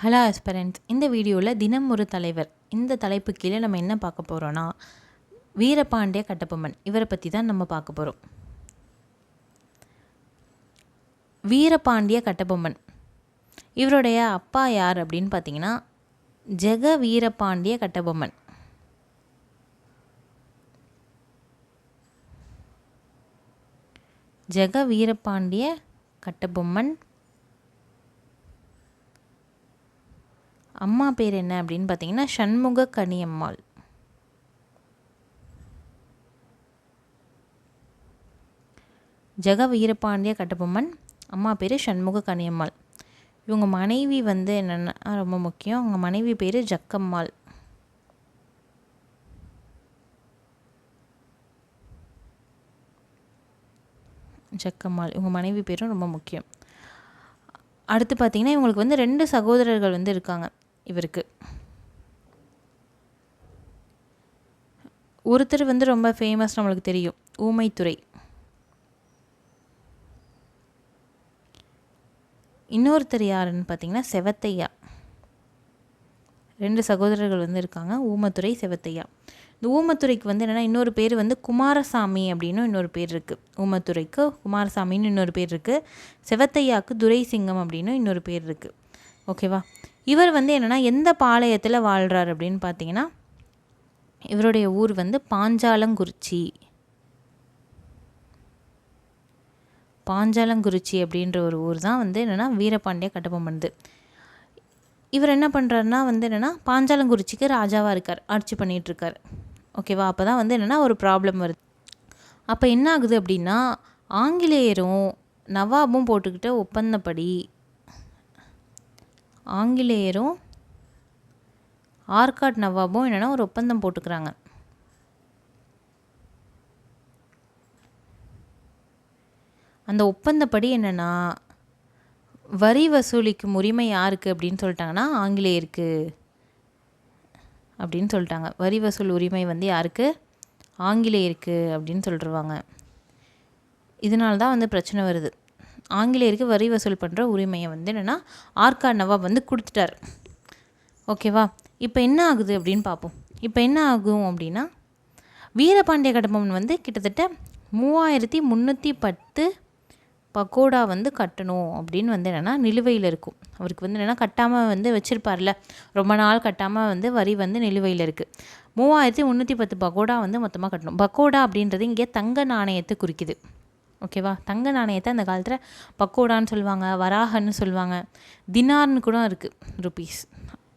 Hello ஆஸ்பரண்ட்ஸ் இந்த வீடியோவில் தினம் ஒரு தலைவர். இந்த தலைப்பு கீழே நம்ம என்ன பார்க்க போகிறோன்னா வீரபாண்டிய கட்டபொம்மன். இவரை பற்றி தான் நம்ம பார்க்க போகிறோம் வீரபாண்டிய கட்டபொம்மன். இவருடைய அப்பா யார் அப்படின்னு பார்த்தீங்கன்னா ஜெக வீரபாண்டிய கட்டபொம்மன். ஜெக வீரபாண்டிய கட்டபொம்மன் அம்மா பேர் என்ன அப்படின்னு பார்த்தீங்கன்னா சண்முக கனியம்மாள். ஜெக வீரபாண்டிய கட்டபொம்மன் அம்மா பேர் சண்முக கனியம்மாள். இவங்க மனைவி வந்து என்னென்னா ரொம்ப முக்கியம். அவங்க மனைவி பேர் ஜக்கம்மாள். ஜக்கம்மாள். இவங்க மனைவி பேரும் ரொம்ப முக்கியம். அடுத்து பார்த்திங்கன்னா இவங்களுக்கு வந்து ரெண்டு சகோதரர்கள் வந்து இருக்காங்க. இவருக்கு. ஒருத்தர் வந்து ரொம்ப ஃபேமஸ் நம்மளுக்கு தெரியும். ஊமைத்துறை. இன்னொருத்தர் யாருன்னு பார்த்தீங்கன்னா செவத்தையா. ரெண்டு சகோதரர்கள் வந்து இருக்காங்க. ஊமத்துறை செவத்தையா. இந்த ஊமத்துறைக்கு வந்து என்னென்னா இன்னொரு பேர் வந்து குமாரசாமி அப்படின்னு இன்னொரு பேர் இருக்குது ஊமத்துறைக்கு குமாரசாமின்னு இன்னொரு பேர் இருக்குது செவத்தையாவுக்கு துரைசிங்கம் அப்படின்னு இன்னொரு பேர் இருக்குது ஓகேவா? இவர் வந்து என்னென்னா எந்த பாளையத்தில் வாழ்கிறார் அப்படின்னு பார்த்தீங்கன்னா இவருடைய ஊர் வந்து பாஞ்சாலங்குறிச்சி. பாஞ்சாலங்குறிச்சி அப்படின்ற ஒரு ஊர் தான் வந்து என்னென்னா வீரபாண்டிய கட்டபொம்மன்து இவர் என்ன பண்ணுறாருனா வந்து என்னென்னா பாஞ்சாலங்குறிச்சிக்கு ராஜாவாக இருக்கார் ஆட்சி பண்ணிகிட்ருக்கார் ஓகேவா அப்போ தான் வந்து என்னென்னா ஒரு ப்ராப்ளம் வருது. அப்போ என்ன ஆகுது அப்படின்னா ஆங்கிலேயரும் நவாபும் போட்டுக்கிட்ட ஒப்பந்தப்படி ஆங்கிலேயரும் ஆர்காட் நவாபும் என்னென்னா ஒரு ஒப்பந்தம் போட்டுக்கிறாங்க. அந்த ஒப்பந்தப்படி என்னென்னா வரி வசூலிக்கும் உரிமை யாருக்கு அப்படின்னு சொல்லிட்டாங்கன்னா ஆங்கிலேயருக்கு அப்படின்னு சொல்லிட்டாங்க. வரி வசூல் உரிமை வந்து யாருக்கு? ஆங்கிலேயருக்கு அப்படின்னு சொல்லிடுவாங்க இதனால தான் வந்து பிரச்சனை வருது. ஆங்கிலேயருக்கு வரி வசூல் பண்ணுற உரிமையை வந்து என்னென்னா ஆர்கா நவாப் வந்து கொடுத்துட்டார். ஓகேவா? இப்போ என்ன ஆகுது அப்படின்னு பார்ப்போம் இப்போ என்ன ஆகும் அப்படின்னா வீரபாண்டிய கடம்பன் வந்து கிட்டத்தட்ட மூவாயிரத்தி முந்நூற்றி பத்து பக்கோடா வந்து கட்டணும் அப்படின்னு வந்து என்னென்னா நிலுவையில் இருக்கும். அவருக்கு வந்து என்னென்னா கட்டாமல் வந்து வச்சுருப்பார்ல ரொம்ப நாள் கட்டாமல் வந்து வரி வந்து நிலுவையில் இருக்குது மூவாயிரத்தி முந்நூற்றி பத்து பக்கோடா வந்து மொத்தமாக கட்டணும். பக்கோடா அப்படின்றது இங்கே தங்க நாணயத்தை குறிக்குது. ஓகேவா? தங்க நாணயத்தை அந்த காலத்தில் பக்கோடான்னு சொல்லுவாங்க வராகன்னு சொல்லுவாங்க தினார்னு கூட இருக்குது ருபீஸ்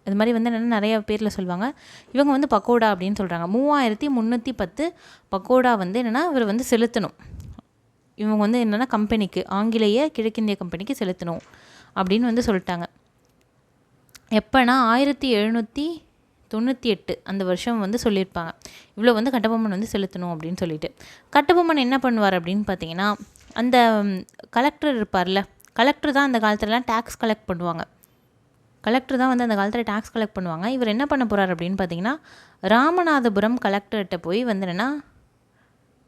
இது மாதிரி வந்து என்னென்னா நிறைய பேரில் சொல்லுவாங்க. இவங்க வந்து பக்கோடா அப்படின்னு சொல்கிறாங்க மூவாயிரத்தி முந்நூற்றி பத்து பக்கோடா வந்து என்னென்னா இவர் வந்து செலுத்தணும். இவங்க வந்து என்னென்னா கம்பெனிக்கு ஆங்கிலேய கிழக்கிந்திய கம்பெனிக்கு செலுத்தணும் அப்படின்னு வந்து சொல்லிட்டாங்க. எப்போனா ஆயிரத்தி எழுநூற்றி தொண்ணூற்றி எட்டு அந்த வருஷம் வந்து சொல்லியிருப்பாங்க. இவ்வளோ வந்து கட்டபொம்மன் வந்து செலுத்தணும் அப்படின்னு சொல்லிட்டு. கட்டபொம்மன் என்ன பண்ணுவார் அப்படின்னு பார்த்தீங்கன்னா அந்த கலெக்டர் இருப்பார்ல கலெக்டர் தான் அந்த காலத்துலலாம் டேக்ஸ் கலெக்ட் பண்ணுவாங்க. கலெக்டர் தான் வந்து அந்த காலத்தில் டேக்ஸ் கலெக்ட் பண்ணுவாங்க. இவர் என்ன பண்ண போகிறார் அப்படின்னு பார்த்தீங்கன்னா ராமநாதபுரம் கலெக்டர்கிட்ட போய் வந்து என்னென்னா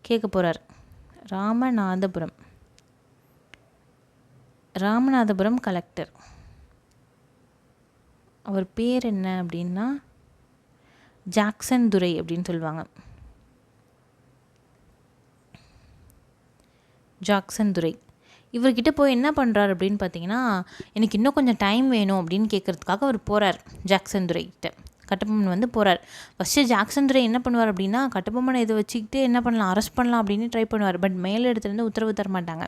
கேட்க போகிறார் ராமநாதபுரம். ராமநாதபுரம் கலெக்டர் அவர் பேர் என்ன அப்படின்னா ஜாக்சன் துரை அப்படின்னு சொல்லுவாங்க. ஜாக்சன் துரை இவர்கிட்ட போய் என்ன பண்ணுறார் அப்படின்னு பார்த்தீங்கன்னா எனக்கு இன்னும் கொஞ்சம் டைம் வேணும் அப்படின்னு கேட்குறதுக்காக அவர் போகிறார் ஜாக்சன் துரைக்கிட்ட கட்டபொம்மன் வந்து போகிறார் ஃபஸ்ட்டு ஜாக்சன் துரை என்ன பண்ணுவார் அப்படின்னா கட்டபொம்மனை இதை வச்சுக்கிட்டு என்ன பண்ணலாம் அரெஸ்ட் பண்ணலாம் அப்படின்னு ட்ரை பண்ணுவார் பட் மேல் இடத்துலேருந்து உத்தரவு தர மாட்டாங்க.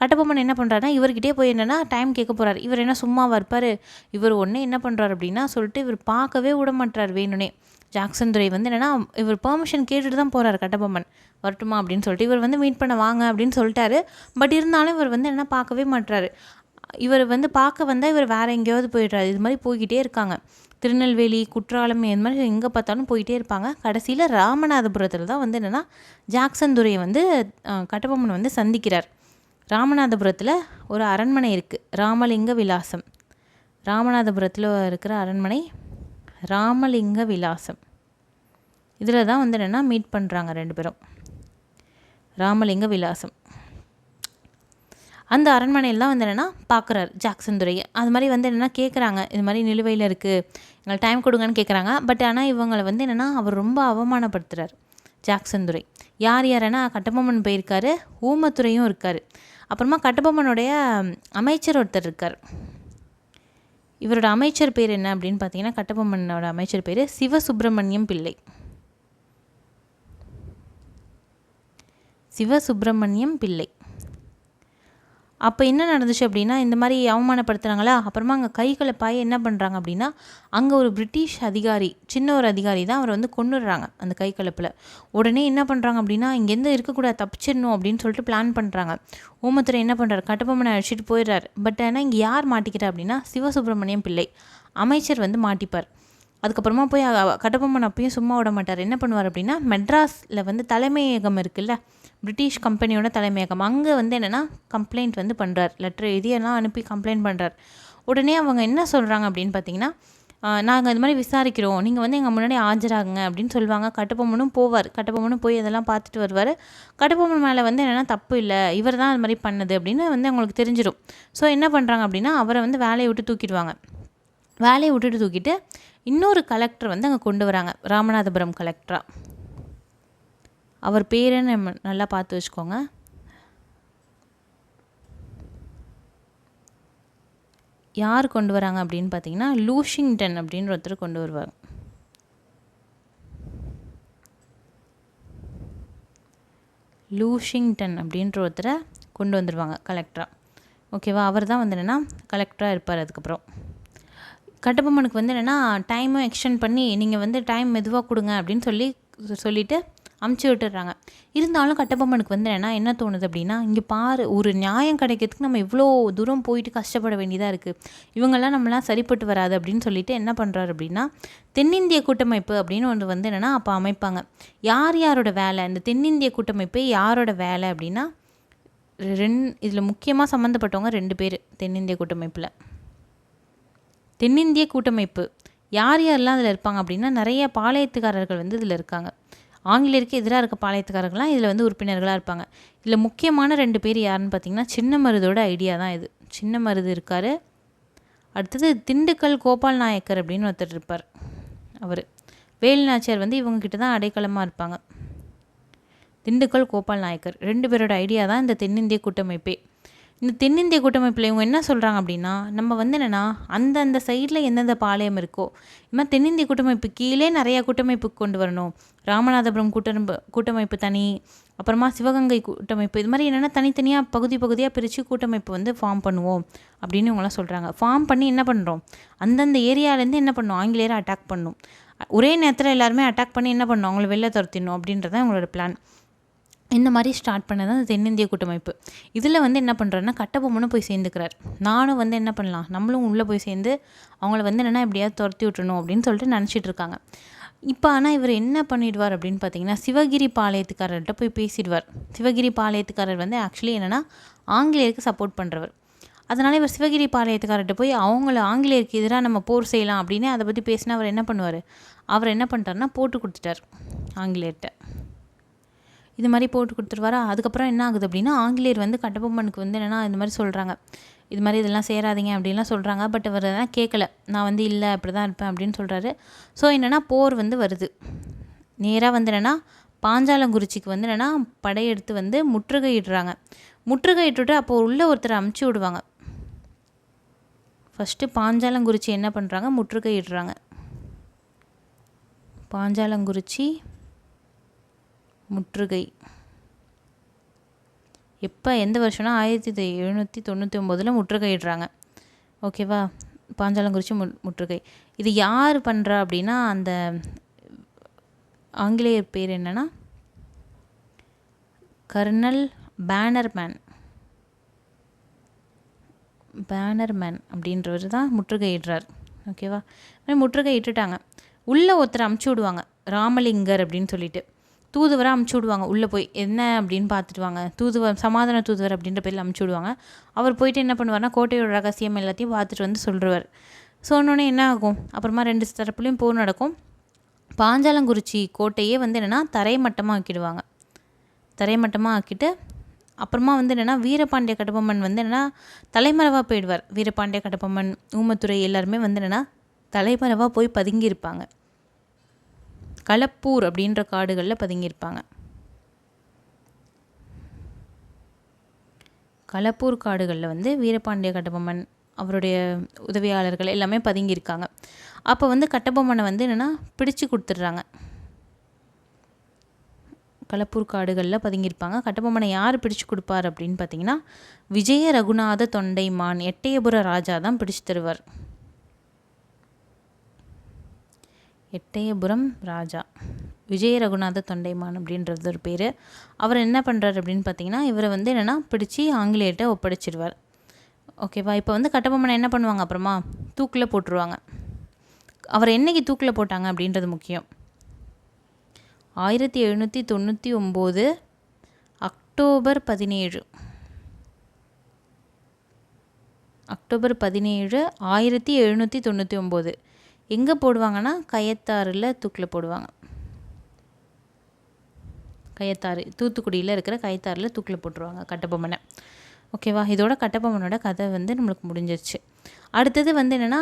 கட்டபொம்மன் என்ன பண்ணுறாருனா இவர்கிட்டே போய் என்னென்னா டைம் கேட்க போகிறார் இவர் என்ன சும்மாவாக இருப்பார்? இவர் ஒன்று என்ன பண்ணுறாரு அப்படின்னா சொல்லிட்டு இவர் பார்க்கவே விட மாட்டார் வேணுனே ஜாக்சன் துரை வந்து என்னென்னா இவர் பெர்மிஷன் கேட்டுட்டு தான் போகிறார் கட்டபொம்மன். வரட்டுமா அப்படின்னு சொல்லிட்டு இவர் வந்து மீட் பண்ண வாங்க அப்படின்னு சொல்லிட்டாரு. பட் இருந்தாலும் இவர் வந்து என்ன பார்க்கவே மாட்டுறாரு இவர் வந்து பார்க்க வந்தால் இவர் வேறு எங்கேயாவது போயிடுறாரு. இது மாதிரி போய்கிட்டே இருக்காங்க. திருநெல்வேலி குற்றாலம் இது மாதிரி எங்கே பார்த்தாலும் போயிட்டே இருப்பாங்க. கடைசியில் ராமநாதபுரத்தில் தான் வந்து என்னென்னா ஜாக்சன் துரையை வந்து கட்டபொம்மன் வந்து சந்திக்கிறார். ராமநாதபுரத்தில் ஒரு அரண்மனை இருக்குது ராமலிங்க விலாசம். ராமநாதபுரத்தில் இருக்கிற அரண்மனை ராமலிங்க விலாசம். இதில் தான் வந்து என்னென்னா மீட் பண்ணுறாங்க ரெண்டு பேரும். ராமலிங்க விலாசம். அந்த அரண்மனையில் தான் வந்து என்னென்னா பார்க்குறாரு ஜாக்சன் துறையை அது மாதிரி வந்து என்னென்னா கேட்குறாங்க இது மாதிரி நிலுவையில் இருக்குது எங்களுக்கு டைம் கொடுங்கன்னு கேட்குறாங்க பட் ஆனால் இவங்களை வந்து என்னென்னா அவர் ரொம்ப அவமானப்படுத்துகிறார் ஜாக்சன் துறை யார் யாருன்னா கட்டபொம்மன் போயிருக்காரு ஊமத்துறையும் இருக்கார். அப்புறமா கட்டபொம்மனுடைய அமைச்சர் ஒருத்தர் இருக்கார். இவரோட அமைச்சர் பேர் என்ன அப்படின்னு பார்த்தீங்கன்னா கட்டபொம்மனோட அமைச்சர் பேர் சிவசுப்பிரமணியம் பிள்ளை. சிவசுப்பிரமணியம் பிள்ளை. அப்போ என்ன நடந்துச்சு அப்படின்னா இந்த மாதிரி அவமானப்படுத்துகிறாங்களா அப்புறமா அங்கே கை கலப்பாய் என்ன பண்ணுறாங்க அப்படின்னா அங்கே ஒரு பிரிட்டிஷ் அதிகாரி சின்ன ஒரு அதிகாரி தான் அவர் வந்து கொண்டுடுறாங்க அந்த கை கலப்பில் உடனே என்ன பண்ணுறாங்க அப்படின்னா இங்கேருந்து இருக்கக்கூடாது தப்பிச்சிடணும் அப்படின்னு சொல்லிட்டு பிளான் பண்ணுறாங்க ஓமத்துறை என்ன பண்ணுறாரு கட்டபொம்மனை அழைச்சிட்டு போயிடுறாரு. பட் ஆனால் இங்கே யார் மாட்டிக்கிறா அப்படின்னா சிவசுப்பிரமணியம் பிள்ளை. அமைச்சர் வந்து மாட்டிப்பார். அதுக்கப்புறமா போய் கட்டபொம்மன் அப்பயும் சும்மா விட மாட்டார். என்ன பண்ணுவார் அப்படின்னா மெட்ராஸில் வந்து தலைமையகம் இருக்குல்ல பிரிட்டிஷ் கம்பெனியோட தலைமையகம். அங்கே வந்து என்னென்னா கம்ப்ளைண்ட் வந்து பண்ணுறார் லெட்டர் எழுதியெல்லாம் அனுப்பி கம்ப்ளைண்ட் பண்ணுறார் உடனே அவங்க என்ன சொல்கிறாங்க அப்படின்னு பார்த்தீங்கன்னா நாங்கள் இது மாதிரி விசாரிக்கிறோம். நீங்கள் வந்து எங்கள் முன்னாடி ஆஜராகுங்க அப்படின்னு சொல்லுவாங்க. கட்டபொம்மனும் போவார். கட்டபொம்மனும் போய் அதெல்லாம் பார்த்துட்டு வருவார். கட்டபொம்மன் மேலே வந்து என்னென்னா தப்பு இல்லை. இவர் தான் அது மாதிரி பண்ணது அப்படின்னு வந்து அவங்களுக்கு தெரிஞ்சிடும் ஸோ என்ன பண்ணுறாங்க அப்படின்னா அவரை வந்து வேலையை விட்டு தூக்கிடுவாங்க. வேலையை விட்டுட்டு தூக்கிட்டு இன்னொரு கலெக்டர் வந்து அங்கே கொண்டு வராங்க. ராமநாதபுரம் கலெக்டராக அவர் பேரை நம்ம நல்லா பார்த்து வச்சுக்கோங்க. யார் கொண்டு வராங்க அப்படின்னு பார்த்தீங்கன்னா லூஷிங்டன் அப்படின்ற ஒருத்தர் கொண்டு வருவாங்க லூஷிங்டன் அப்படின்ற ஒருத்தரை கொண்டு வந்துடுவாங்க கலெக்டராக ஓகேவா அவர் தான் வந்து என்னென்னா கலெக்டராக இருப்பார் அதுக்கப்புறம். கட்டபொம்மனுக்கு வந்து என்னென்னா டைமும் எக்ஸ்டெண்ட் பண்ணி நீங்கள் வந்து டைம் மெதுவாக கொடுங்க அப்படின்னு சொல்லி சொல்லிவிட்டு அமுச்சு விட்டுடுறாங்க. இருந்தாலும் கட்டபொம்மனுக்கு வந்து என்ன என்ன தோணுது அப்படின்னா இங்கே பாரு ஒரு நியாயம் கிடைக்கிறதுக்கு நம்ம இவ்வளோ தூரம் போயிட்டு கஷ்டப்பட வேண்டியதாக இருக்குது இவங்கெல்லாம் நம்மளாம் சரிப்பட்டு வராது அப்படின்னு சொல்லிட்டு என்ன பண்ணுறாரு அப்படின்னா தென்னிந்திய கூட்டமைப்பு அப்படின்னு ஒன்று வந்து என்னென்னா அப்போ அமைப்பாங்க. யார் யாரோட வேலை? இந்த தென்னிந்திய கூட்டமைப்பு யாரோட வேலை அப்படின்னா ரெண் இதில் முக்கியமாக சம்மந்தப்பட்டவங்க ரெண்டு பேர் தென்னிந்திய கூட்டமைப்பில். தென்னிந்திய கூட்டமைப்பு யார் யாரெல்லாம் அதில் இருப்பாங்க அப்படின்னா நிறைய பாளையத்துக்காரர்கள் வந்து இதில் இருக்காங்க. ஆங்கிலேயருக்கு எதிராக இருக்க பாளையத்துக்காரர்கள்லாம் இதில் வந்து உறுப்பினர்களாக இருப்பாங்க. இதில் முக்கியமான ரெண்டு பேர் யாருன்னு பார்த்தீங்கன்னா சின்ன மருதோட ஐடியா தான் இது. சின்ன மருது இருக்கார். அடுத்தது திண்டுக்கல் கோபால் நாயக்கர் அப்படின்னு ஒருத்தர் இருப்பார். அவர். வேலுநாச்சியார் வந்து இவங்கக்கிட்ட தான் அடைக்கலமாக இருப்பாங்க. திண்டுக்கல் கோபால் நாயக்கர். ரெண்டு பேரோட ஐடியா தான் இந்த தென்னிந்திய கூட்டமைப்பே. இந்த தென்னிந்திய கூட்டமைப்பில் இவங்க என்ன சொல்கிறாங்க அப்படின்னா நம்ம வந்து என்னென்னா அந்தந்த சைடில் எந்தெந்த பாளையம் இருக்கோ இது மாதிரி தென்னிந்திய கூட்டமைப்பு கீழே நிறையா கூட்டமைப்பு கொண்டு வரணும். ராமநாதபுரம் கூட்டமைப்பு கூட்டமைப்பு தனி அப்புறமா சிவகங்கை கூட்டமைப்பு இது மாதிரி என்னென்னா தனித்தனியாக பகுதி பகுதியாக பிரித்து கூட்டமைப்பு வந்து ஃபார்ம் பண்ணுவோம் அப்படின்னு இவங்களாம் சொல்கிறாங்க ஃபார்ம் பண்ணி என்ன பண்ணுறோம் அந்தந்த ஏரியாவிலேருந்து என்ன பண்ணணும் ஆங்கிலேயரை அட்டாக் பண்ணும். ஒரே நேரத்தில் எல்லாருமே அட்டாக் பண்ணி என்ன பண்ணணும் அவங்கள வெளில துரத்திடணும் அப்படின்றதான் அவங்களோட பிளான் இந்த மாதிரி ஸ்டார்ட் பண்ணது அந்த தென்னிந்திய கூட்டமைப்பு. இதில் வந்து என்ன பண்ணுறாருன்னா கட்டபொம்மனும் போய் சேர்ந்துக்கிறார். நானும் வந்து என்ன பண்ணலாம்? நம்மளும் உள்ளே போய் சேர்ந்து அவங்கள வந்து என்னென்னா எப்படியாவது துரத்தி விட்டுணும் அப்படின்னு சொல்லிட்டு நினச்சிட்டு இருக்காங்க. இப்போ ஆனால் இவர் என்ன பண்ணிடுவார் அப்படின்னு பார்த்தீங்கன்னா சிவகிரி பாளையத்துக்காரர்கிட்ட போய் பேசிடுவார். சிவகிரி பாளையத்துக்காரர் வந்து ஆக்சுவலி என்னென்னா ஆங்கிலேயருக்கு சப்போர்ட் பண்ணுறவர் அதனால் இவர் சிவகிரி பாளையத்துக்காரர்கிட்ட போய் அவங்கள ஆங்கிலேயருக்கு எதிராக நம்ம போர் செய்யலாம் அப்படின்னு அதை பற்றி பேசினா அவர் என்ன பண்ணுவார்? அவர் என்ன பண்ணிட்டாருன்னா போட்டு கொடுத்துட்டார் ஆங்கிலேயர்கிட்ட. இது மாதிரி போட்டு கொடுத்துருவாரா? அதுக்கப்புறம் என்ன ஆகுது அப்படின்னா ஆங்கிலேயர் வந்து கட்டபொம்மனுக்கு வந்து என்னென்னா இந்த மாதிரி சொல்கிறாங்க இது மாதிரி இதெல்லாம் சேராதீங்க அப்படின்லாம் சொல்கிறாங்க பட் அவர் அதெல்லாம் கேட்கல நான் வந்து இல்லை அப்படி தான் இருப்பேன் அப்படின்னு சொல்கிறாரு ஸோ என்னென்னா போர் வந்து வருது. நேராக வந்து என்னென்னா பாஞ்சாலங்குறிச்சிக்கு வந்து என்னென்னா படையெடுத்து வந்து முற்றுகையிடுறாங்க முற்றுகையிட்டுட்டு அப்போ உள்ளே ஒருத்தர் அமுச்சு விடுவாங்க. ஃபஸ்ட்டு பாஞ்சாலங்குறிச்சி என்ன பண்ணுறாங்க முற்றுகையிடுறாங்க பாஞ்சாலங்குறிச்சி முற்றுகை. எப்போ? எந்த வருஷம்னா ஆயிரத்தி எழுநூற்றி தொண்ணூற்றி ஒம்போதில் முற்றுகையிடுறாங்க ஓகேவா? பாஞ்சாலங்குறிச்சி மு முற்றுகை. இது யார் பண்ணுறா அப்படின்னா அந்த ஆங்கிலேயர் பேர் என்னென்னா கர்னல் பேனர்மேன். பேனர்மேன் அப்படின்றவர் தான் முற்றுகையிடுறார் ஓகேவா? முற்றுகை இட்டுட்டாங்க. உள்ளே ஒருத்தர் அமுச்சு விடுவாங்க. ராமலிங்கர் அப்படின்னு சொல்லிட்டு. தூதுவரை அமுச்சு விடுவாங்க உள்ளே போய் என்ன அப்படின்னு பார்த்துட்டு வாங்க. தூதுவர் சமாதான தூதுவர் அப்படின்ற பேரில் அமுச்சு விடுவாங்க அவர் போயிட்டு என்ன பண்ணுவார்னா கோட்டையோட ரகசியம் எல்லாத்தையும் பார்த்துட்டு வந்து சொல்கிறவர் சொன்னோன்னே என்ன ஆகும்? அப்புறமா ரெண்டு தரப்புலையும் போர் நடக்கும். பாஞ்சாலங்குறிச்சி கோட்டையே வந்து என்னென்னா தரைமட்டமாக ஆக்கிடுவாங்க தரைமட்டமாக ஆக்கிட்டு அப்புறமா வந்து என்னென்னா வீரபாண்டிய கட்டபொம்மன் வந்து என்னென்னா தலைமறைவாக போயிடுவார். வீரபாண்டிய கட்டபொம்மன் ஊமத்துறை எல்லாருமே வந்து என்னென்னா தலைமறைவாக போய் பதுங்கியிருப்பாங்க. களப்பூர் அப்படின்ற காடுகளில் பதுங்கியிருப்பாங்க. களப்பூர் காடுகளில் வந்து வீரபாண்டிய கட்டபொம்மன் அவருடைய உதவியாளர்கள் எல்லாமே பதுங்கியிருக்காங்க. அப்போ வந்து கட்டபொம்மனை வந்து என்னென்னா பிடிச்சு கொடுத்துட்றாங்க. களப்பூர் காடுகளில் பதுங்கியிருப்பாங்க. கட்டபொம்மனை யார் பிடிச்சு கொடுப்பார் அப்படின்னு பார்த்தீங்கன்னா விஜய ரகுநாத தொண்டைமான் எட்டயபுர ராஜா தான் பிடிச்சு தருவார். எட்டயபுரம் ராஜா. விஜய ரகுநாத தொண்டைமான் அப்படின்றது ஒரு பேர். அவர் என்ன பண்ணுறாரு அப்படின்னு பார்த்தீங்கன்னா இவரை வந்து என்னென்னா பிடிச்சி ஆங்கிலேயர்கிட்ட ஒப்படைச்சிடுவார் ஓகேவா இப்போ வந்து கட்டபொம்மனை என்ன பண்ணுவாங்க அப்புறமா? தூக்கில் போட்டுருவாங்க. அவர் என்னைக்கு தூக்கில் போட்டாங்க அப்படின்றது முக்கியம். ஆயிரத்தி எழுநூற்றி தொண்ணூற்றி ஒம்பது அக்டோபர் பதினேழு. அக்டோபர் பதினேழு ஆயிரத்தி எழுநூற்றி தொண்ணூற்றி ஒம்பது. எங்கே போடுவாங்கன்னா கயத்தாறில் தூக்கில் போடுவாங்க. கயத்தாறு தூத்துக்குடியில் இருக்கிற கயத்தாறில் தூக்கில் போட்டுருவாங்க கட்டபொம்மனை. ஓகேவா? இதோட கட்டபொம்மனோட கதை வந்து நம்மளுக்கு முடிஞ்சிருச்சு. அடுத்தது வந்து என்னென்னா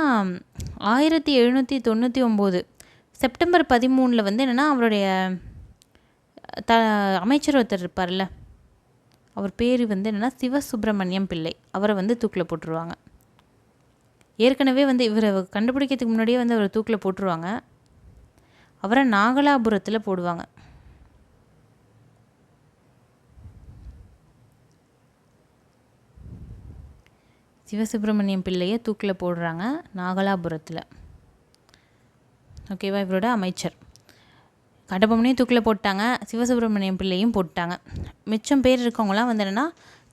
ஆயிரத்தி எழுநூற்றி தொண்ணூற்றி ஒம்பது செப்டம்பர் பதிமூணில் வந்து என்னென்னா அவருடைய த அமைச்சர் ஒருத்தர் இருப்பார்ல அவர் பேர் வந்து என்னென்னா சிவசுப்பிரமணியம் பிள்ளை. அவரை வந்து தூக்கில் போட்டுருவாங்க. ஏற்கனவே வந்து இவரை கண்டுபிடிக்கிறதுக்கு முன்னாடியே வந்து அவரை தூக்கில் போட்டுருவாங்க. அவரை நாகலாபுரத்தில் போடுவாங்க. சிவசுப்பிரமணியம் பிள்ளையை தூக்கில் போடுறாங்க நாகலாபுரத்தில். ஓகேவா? இவரோட அமைச்சர். கட்டபொம்மனையும் தூக்கில் போட்டாங்க சிவசுப்பிரமணியம் பிள்ளையும் போட்டாங்க. மிச்சம் பேர் இருக்கவங்களாம் வந்து என்னென்னா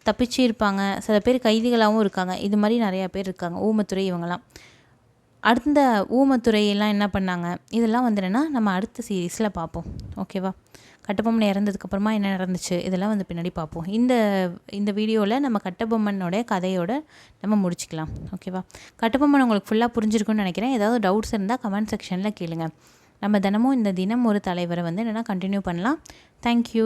தப்பிச்சு இருப்பாங்க சில பேர் கைதிகளாகவும் இருக்காங்க. இது மாதிரி நிறையா பேர் இருக்காங்க. ஊமத்துறை இவங்கெல்லாம். அடுத்த ஊமத்துறையெல்லாம் என்ன பண்ணாங்க? இதெல்லாம் வந்து என்னென்னா நம்ம அடுத்த சீரீஸில் பார்ப்போம். ஓகேவா கட்டபொம்மன் இறந்ததுக்கப்புறமா என்ன நடந்துச்சு? இதெல்லாம் வந்து பின்னாடி பார்ப்போம். இந்த இந்த வீடியோவில் நம்ம கட்டபொம்மனோட கதையோட நம்ம முடிச்சுக்கலாம். ஓகேவா கட்டபொம்மன் உங்களுக்கு ஃபுல்லாக புரிஞ்சிருக்குன்னு நினைக்கிறேன். ஏதாவது டவுட்ஸ் இருந்தால் கமெண்ட் செக்ஷனில் கேளுங்க. நம்ம தினமும் இந்த தினம் ஒரு தலைவரை வந்து என்னென்னா கண்டினியூ பண்ணலாம். தேங்க்யூ